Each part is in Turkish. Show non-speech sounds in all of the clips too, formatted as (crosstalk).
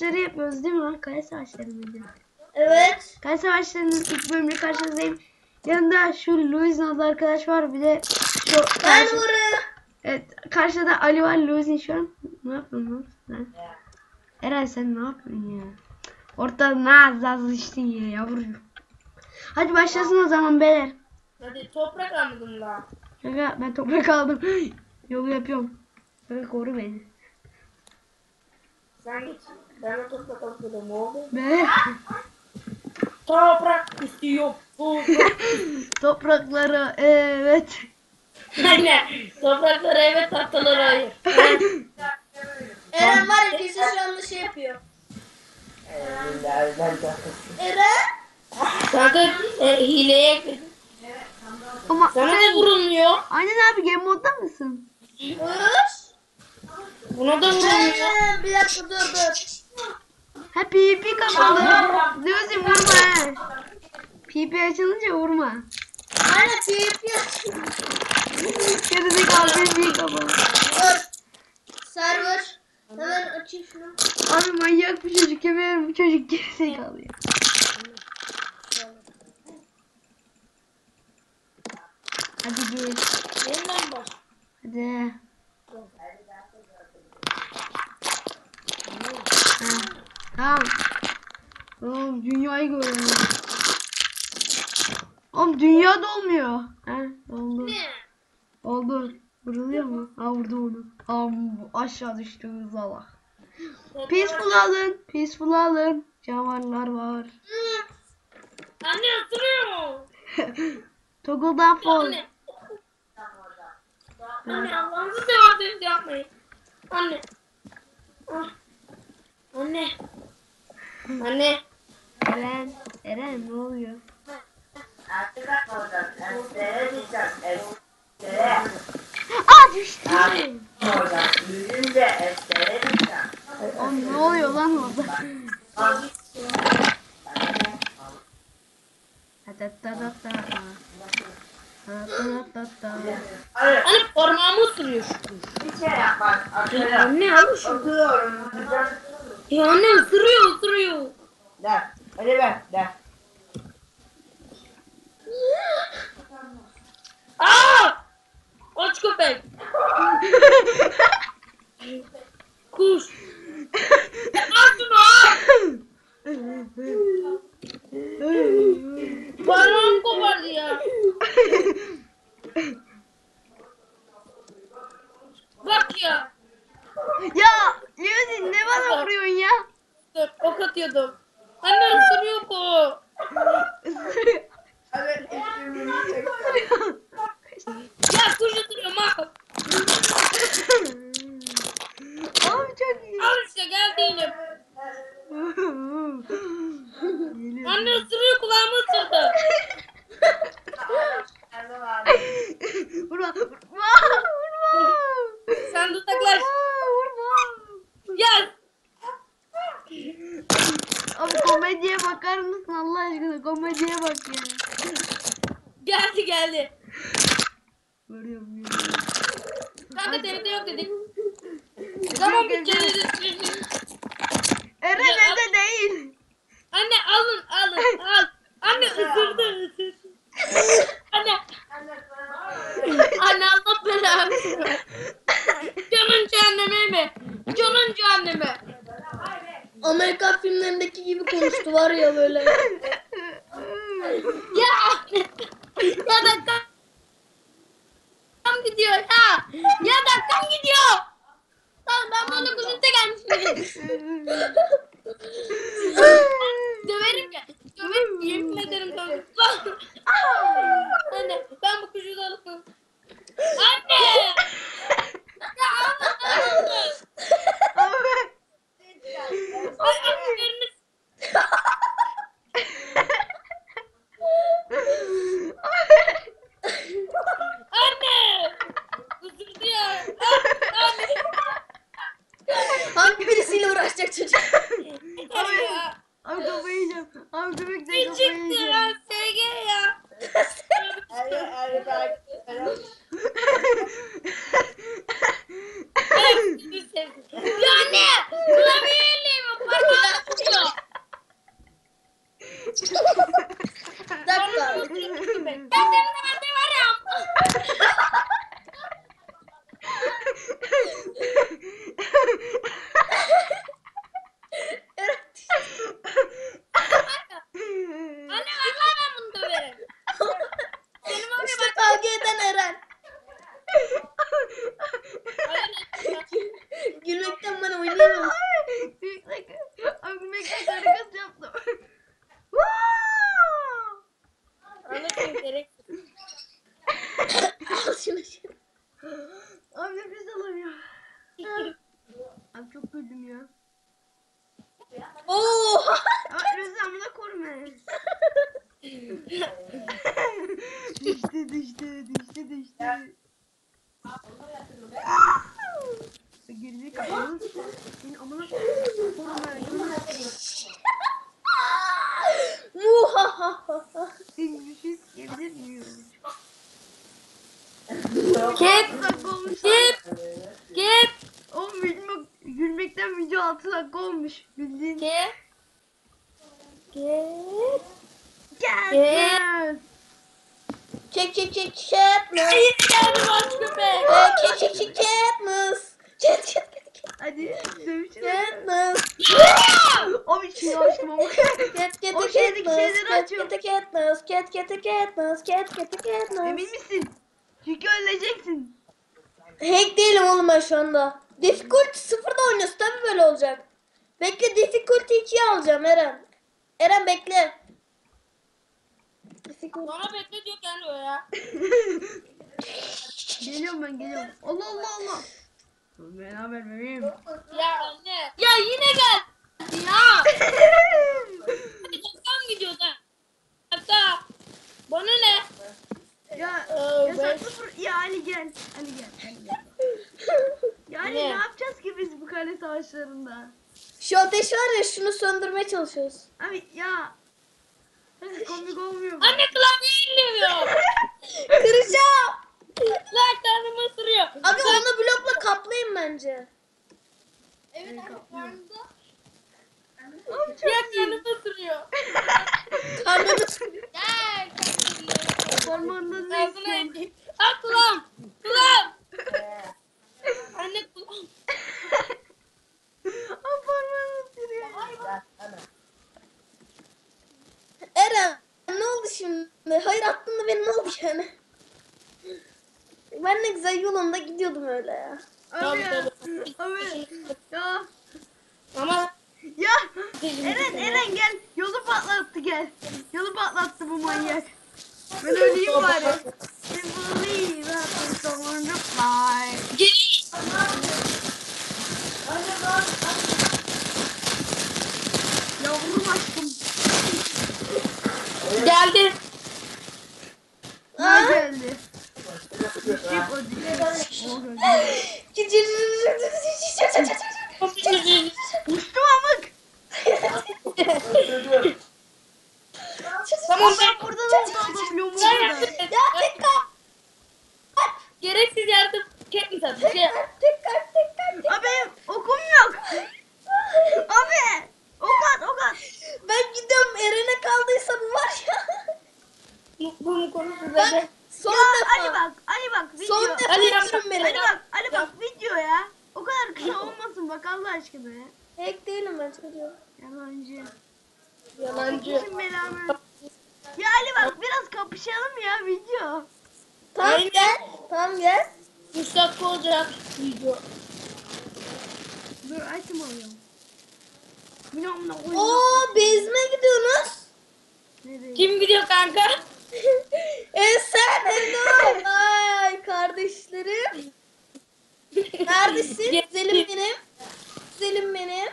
savaşları yapıyoruz değil mi lan? Kale savaşları mıydı? Evet. Kale savaşlarının ilk bölümünü karşınızdayım. Yanında şu Louis'in adlı arkadaş var. Bir de şu Ben karşı-. Evet, karşıda Ali var, Louis'in şu an. Ne yapıyorsun lan? Eren sen ne yapıyorsun ya? Ortada ne az içtin ya yavrucuğum. Hadi başlasın o zaman beyler. Hadi toprak almadım daha. Kanka ben toprak aldım. Yolu yapıyorum. Kanka koru beni. Sen git. Ben de toprak alıyorum. Ne oldu? Be. Toprak istiyor. Bu. Toprakları evet. Aynen. Topraklara evet tahtalara hayır. Eren var ya kesin şu anda şey yapıyor. Eren? Kanka e, hileye. Ama Sana sen... vurulmuyor. Aynen abi game modda mısın? Vur. Buna da vurulmuyor. Eren bir dakika dur dur. Ha PP kapalı. Lucy vurma. PP açılınca vurma. Aynen teyip yat. Gerizekalı PP kapalı. Dur. Server. Hemen açayım şunu. Abi manyak bu çocuk yemeğim bu çocuk gerizekalı ya. Hadi gel. Yeniden baş. Hadi. Tamam. Oğlum dünyayı görüyorum. Oğlum dünya dolmuyor. Ha oldu. Oldu. Vuruluyor mu? Ha vurdu onu. Am aşağı düştü zalak. Peaceful alın. Peaceful alın. Canavarlar var. Anne ısırıyor. (laughs) Toggle'dan fall. Anne. Anne Allah'ınızı seversiniz yapmayın. Anne. Ah. Anne. Anne. Eren. Eren ne oluyor? Aa düştü. Ne oluyor lan orada? Anne parmağımı ısırıyor. Anne abi şu. Ya anne ısırıyor ısırıyor. Da, hadi ver, da. Aa! Aç köpek. (laughs) Kuş. Al şunu al. Parmağım kopardı ya. Bak ya. ya Yusuf ne bana vuruyorsun ya? Dur ok atıyordum. Anne ısırıyor bu. Hadi üstümünü çek. Ya kuş ısırıyor mal. Abi çok iyi. Al işte geldi yine. Geliyor. Anne ısırıyor kulağımı ısırdı. Vurma. Vurma. Vurma. Sen tuzaklaş. Vurma. Gel. Abi komediye bakar mısın Allah aşkına? Komediye bak ya. Geldi geldi. Kanka TRT yok dedik. Tamam bir kere Eren Ya, evde değil. Anne alın alın al. Anne ısırdı ısırdı. Anne. Anne Allah belanı. Canın cehenneme mi? Canın cehenneme. Amerikan filmlerindeki gibi konuştu var ya böyle. (laughs) Ya. Ya dakikam gidiyor ya. Ya dakikam gidiyor. Tamam ben bunu kuzunta gelmişim. Döverim ya. Döverim yemin ederim döverim. Anne ben bu kuşu da alıp Anne! Ya Allah Allah! Abi. Ay anneleriniz anne! Kızırdı ya. Ah, Anne! Hangi birisiyle uğraşacak çocuk? Yeter ya. Abi kafayı yiyeceğim. Abi köpekten Bir kafayı çıktı yiyeceğim. ya SG ya. Hadi, hadi bak. Hadi. Ya anne! Klavye elleyim. Parmağım Bir dakika. Ben senin nerede varım? Eren Anne ver lan ben bunu döverim. Benim oraya işte bak. kavga eden Eren. Gülmekten ben oynayamam. Abi gülmekten karikatür yaptım. Anlatayım gerek. Al şunu şunu. Abi nefes alamıyor. Abi çok ya. Oo. Abi Rızamına koruma. (laughs) düştü düştü düştü düştü. Gerizekalı kapalı. Senin amına koruma. Muhahaha. Senin bir şey sikebilir miyim? Git. 6 dakika olmuş. Git. Git. Oğlum gülmek, gülmekten video 6 dakika olmuş. Bildiğin. Git. Git. Gel. Gel. Gel. Çek Katniss. Yine geldi boş köpek. Ee, çek çek Katniss. Çek çek çek Hadi dövüşelim. Katniss. Abi şey açtım ama. Cat cat O cat şeydeki şeyleri. Cat açıyorum. cat Katniss. Cat cat Katniss. Cat cat Katniss. Emin misin? Çünkü öleceksin. Hack değilim oğlum ben şu anda. Difficulty sıfırda oynuyorsun tabii böyle olacak. Bekle difficulty 2'ye alacağım Eren. Eren bekle. Bana bekle diyor o ya. (laughs) Geliyorum ben geliyorum. Allah Allah Allah. Beraber bebeğim. Ya anne. Ya yine gel. Ya. Çoktan gidiyor sen. Hatta. Bana ne? ya Oh, ya ben- saklı dur. Ya Ali gel. Ali gel. Ali gel. (laughs) Ya Ali Ne? ne yapacağız ki biz bu kale savaşlarında? Şu ateş var ya şunu söndürmeye çalışıyoruz. Abi ya. Komik olmuyor mu? Anne klavyeyi inlemiyor. Kıracağım. Lan karnımı ısırıyor. Abi onu blokla kaplayın bence. Evet Abi çok Ya iyi. karnımı ısırıyor. Karnını Gel. Parmağından ne istiyorsun? Ha kulağım. Kulağım. (laughs) Anne kulağım. Aa parmağını ısırıyor. Eren ne oldu şimdi? Hayır aklımda benim ne oldu yani? Ben ne güzel yolunda gidiyordum öyle ya. Abi ya. Abi. Ya. Ama Ya. Eren Eren gel. Yolu patlattı gel. Yolu patlattı bu manyak. Ben öleyim bari. I believe that there's someone to fly. gel. Yavrum aşkım. Geldi. Ne Aa. geldi? Düşecek o düşecek. O geldi. Uçtum amık. Tamam Ben ben burada da oldu adam biliyor musun? Sen burada? yaptın. Ya tekrar Gereksiz yardım ketmiş abi. Şey, tekrar tekrar tekrar. Abi okum yok. Abi. Ok at ok at. Ben gidiyorum Eren'e kaldıysa bu var ya. bu, bu mu konuşuyor Ben zaten? son ya defa. Ali bak Ali bak video. Son defa Ali yapma. Ali bak Ali bak video ya. O kadar kısa olmasın bak Allah aşkına ya. Hack değilim ben çocuğum. Yalancı. Yalancı. Kim belamı? Ya Ali bak biraz kapışalım ya video. Tamam Aynen. gel. Tamam gel. 3 dakika olacak video. Dur item alıyorum. Bu ne amına koyayım? Oo bezme gidiyorsunuz. Nereye? Kim gidiyor kanka? E sen Eno. Ay kardeşlerim. Neredesin? Güzelim benim. Güzelim benim.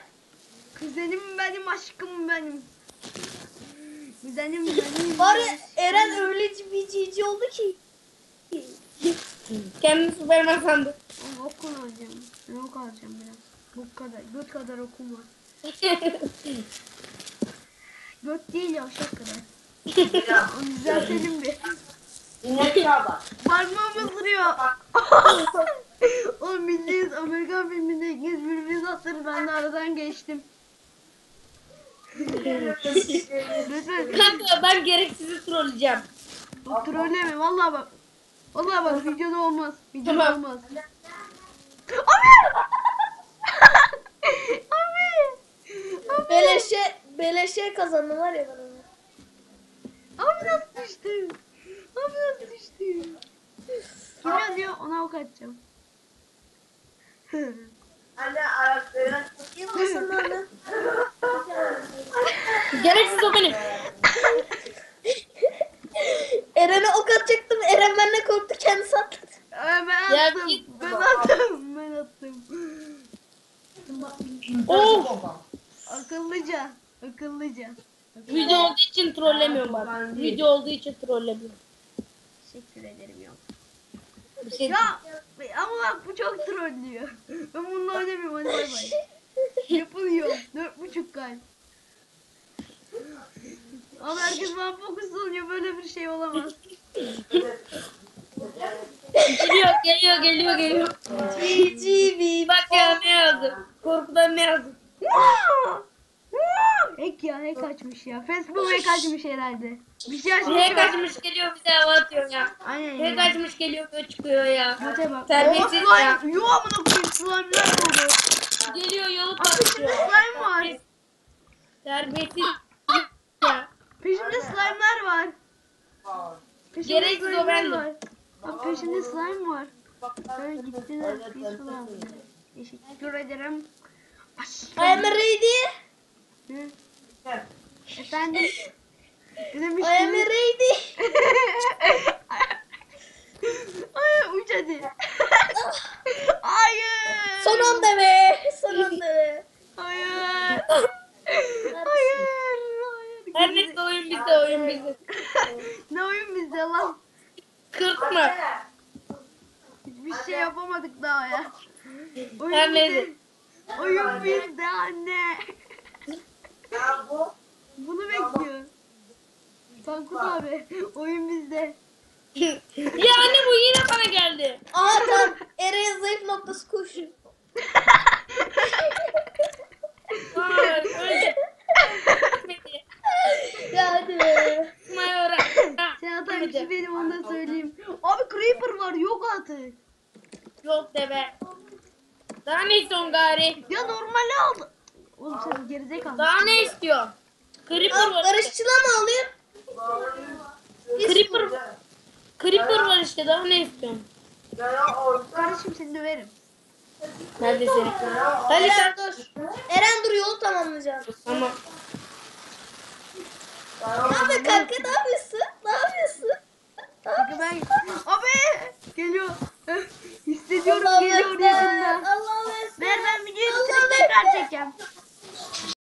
Kuzenim benim aşkım benim. Kuzenim benim. Var ya Eren öyle bir cici oldu ki. Kendini Superman sandı. Ama okul alacağım. Ben ok alacağım biraz. Bu kadar. Göt kadar okum var. (laughs) Göt değil yavşak kadar. (laughs) Onu düzeltelim bir. İnek çaba. Parmağım ısırıyor. (laughs) Oğlum bildiğiniz Amerikan filminde ikiniz birbirinizi attınız. Ben de aradan geçtim. Lütfen Kanka ben gereksizi trolleyeceğim. Bak trolleme vallahi bak. Vallahi bak videoda olmaz. Videoda Tamam. olmaz. Abi! Abi! Abi! Beleşe, beleşe kazandım var ya onu. Abi nasıl düştüm? Abi nasıl düştüm? Kim yazıyor? Ona ok atacağım. Anne ayaklarına Yılmasın onu. (laughs) Gereksiz o benim. (laughs) Eren'e ok atacaktım. Eren benden korktu kendisi atladı. Ee, ben Ya attım. git. Ben attım. Ben attım. Oh! Akıllıca. Akıllıca. Video olduğu için trollemiyorum ben. Video olduğu için trollemiyorum. Teşekkür ederim ya. Bir şey Ya ama bak bu çok trollüyor. Ben bununla oynamıyorum hadi bay bay. Yapılıyor. Dört buçuk kalp. Ama herkes bana fokuslanıyor. Böyle bir şey olamaz. Geliyor, geliyor, geliyor, geliyor. GGB. Bak ya ne yazdı? Korkudan ne yazdı? hack ya hack açmış ya. Facebook hack açmış herhalde. Bir şey açmış. Ne kaçmış geliyor bize hava atıyor ya. Aynen Ne kaçmış geliyor böyle çıkıyor ya. Mate bak. Terbiyesiz ya. slime. Yo amına koyayım slime'lar oldu. Geliyor yolu Abi peşimde patlıyor. slime var. Terbiyesiz ya. Peşimde slime'lar var. Peşimde Gereksiz o slime'lar bendim. var. Bak peşimde slime var. Böyle gittiler. Peaceful aldı. Teşekkür ederim. I am ready. Hı? Efendim? Ne I am demiştiniz? ready. (laughs) Ay uç hadi. (laughs) Hayır. Son anda be. Son anda be. Hayır. (laughs) Her neyse oyun bizde oyun bizde. (laughs) ne oyun bizde lan? Kırpma. Hiçbir şey yapamadık daha ya. Oyun Her neyse. Oyun bizde anne. Ya bu Bunu bekliyor. Tankut abi. Oyun bizde. (laughs) ya anne bu yine bana geldi. Aha tamam. Eren'in zayıf noktası kuş. Aa, öyle. ya hadi be. Mayora. Sen hata bir şey benim onu da söyleyeyim. Abi Creeper var yok artık. Yok de be. Daha ne istiyorsun gari? Ya normali aldı. Oğlum sen gerizekalı. Daha ne istiyorsun? Creeper var. barışçıla mı alayım? Creeper. Creeper var işte daha ne istiyorsun? Kardeşim seni döverim. Neredesin? Hadi sen Eren dur. Eren dur yolu tamamlayacağım. Tamam. Ne yapıyorsun kanka? Ne yapıyorsun? Ne yapıyorsun? Ben... Abi! Geliyor. Hissediyorum Allah'ım geliyor yakında. Allah'ım ekber. Ver ben videoyu tekrar çekeceğim.